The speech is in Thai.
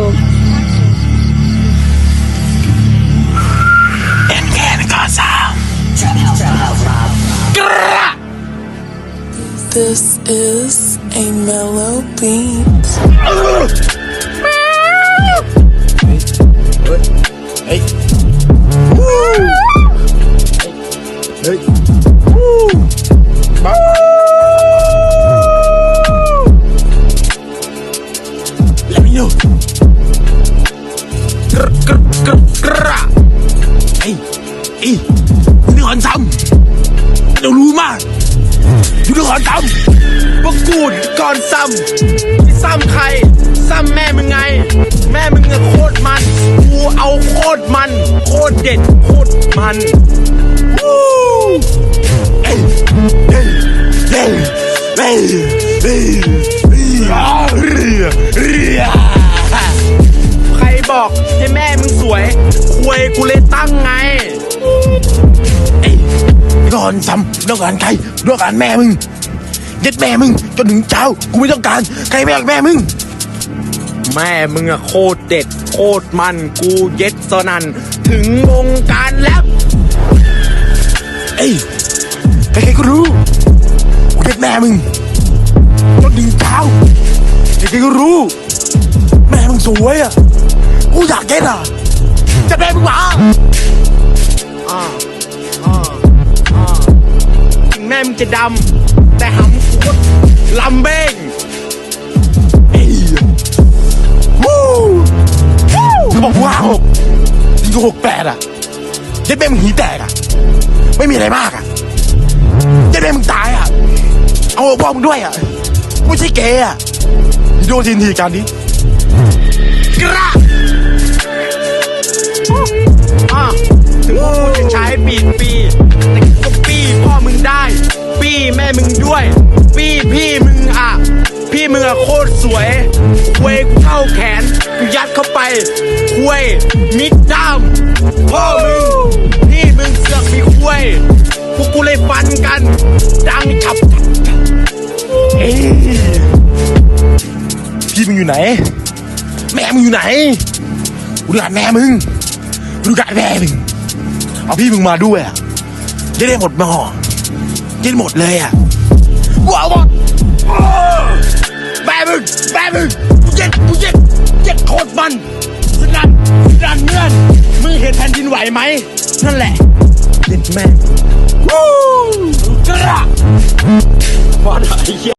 so เอ็นแคนก็สาม This is a mellow beat. เฮ้ยวู้เไอ้นี่ก่อนซ้ำเรารู้มากอยู่นี่ก่อนซ้ำว่ากูดก่อนซ้ำซ้ำใคร ซ้ำแม่มึงไง แม่มึงอะโคตรมัน กูเอาโคตรมัน โคตรเด็ด โคตรมันวู้เอ้ยเอ้ยเอ้ยเอ้ยเอ้ยเอ้ยอ่าเรือเรือใครบอกให้แม่มึงสวยควยกูเลยตั้งไง เอ้ยก่อนซ้ำต้องการใครต้องการแม่มึงเย็ดแม่มึงจนถึงเช้ากูไม่ต้องการใครแม่แม่มึง แม่มึงอะโคตรเด็ด โคตรมันกูเย็ดสนันถึงวงการแล้วเอ้ยใครๆก็รู้กูเย็ดแม่มึงจนถึงเช้าใครๆก็รู้ แม่มึงสวยอะกูอยากเย็ดอะจะแม่มึงมา จะดำ แต่หำกูก็ลำเบ้งเอ้ยวู้วู้เขาบอกว่าหกยิงก็หกแปดอะเจ็ดแม่มึงหีแตกอะ ไม่มีอะไรมากอะเจ็ดแม่มึงตายอะ เอาบอกมึงด้วยอะ ไม่ใช่เกย์อะโดนทีนทีการนี้กระอะ อโคตรสวยควยกูเข้าแขนกูยัดเข้าไปควยมิดด้ามพ่อมึงพี่มึงเสือกมีควยพวกกูเลยฟันกัน ดังฉับเอ้ยพี่มึงอยู่ไหน แม่มึงอยู่ไหนกูดูกาแม่มึงกูดูกาแม่มึงเอาพี่มึงมาด้วยอะจะได้หมดหม้อจะได้หมดเลยอะกูเอาหมดอ้าว ม่มึงแม่มึงกูเย็ดกูเย็ดเย็ดโคตรมันสนั่นสนั่นเงื่อนมึงเห็นแผ่นดินไหวไหมนั่นแหละเด็ดแม่งวู้กระบอลไอ้เหี้ย